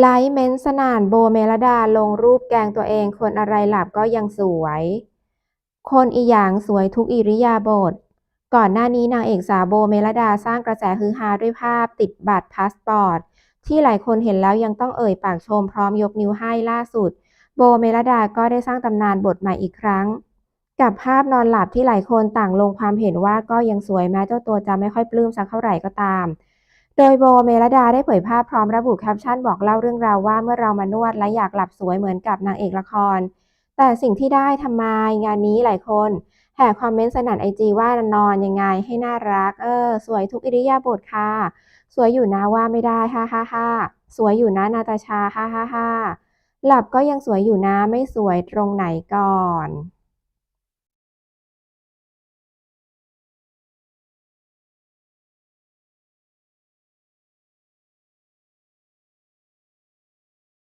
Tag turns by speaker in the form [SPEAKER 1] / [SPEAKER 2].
[SPEAKER 1] ไลฟ์เม้นต์สนั่นโบเมลดาลงรูปแกงตัวเอง คนอะไรหลับก็ยังสวย คนอีหยังสวยทุกอิริยาบถก่อนหน้านี้นางเอกสาวโบเมลดาสร้างกระแสฮือฮาด้วยภาพติดบัตรพาสปอร์ต ที่หลายคนเห็นแล้วยังต้องเอ่ยปากชมพร้อมยกนิ้วให้ล่าสุด โบเมลดาก็ได้สร้างตำนานบทใหม่อีกครั้ง กับภาพนอนหลับที่หลายคนต่างลงความเห็นว่าก็ยังสวยแม้เจ้าตัวจะไม่ค่อยปลื้มสักเท่าไหร่ก็ตาม โดยโบเมลดาได้เผยภาพพร้อมระบุแคปชั่นบอกเล่าเรื่องราวว่าเมื่อเรามานวดและอยากหลับสวยเหมือนกับนางเอกละคร แต่สิ่งที่ได้ทำไมงานนี้หลายคนแห่คอมเมนต์สนั่นไอจีว่านอนยังไงให้น่ารัก เออ สวยทุกอิริยาบถค่ะ สวยอยู่นะว่าไม่ได้ฮ่าฮ่าฮ่าสวยอยู่นะนาตาชาฮ่าฮ่าฮ่าหลับก็ยังสวยอยู่นะไม่สวยตรงไหนก่อน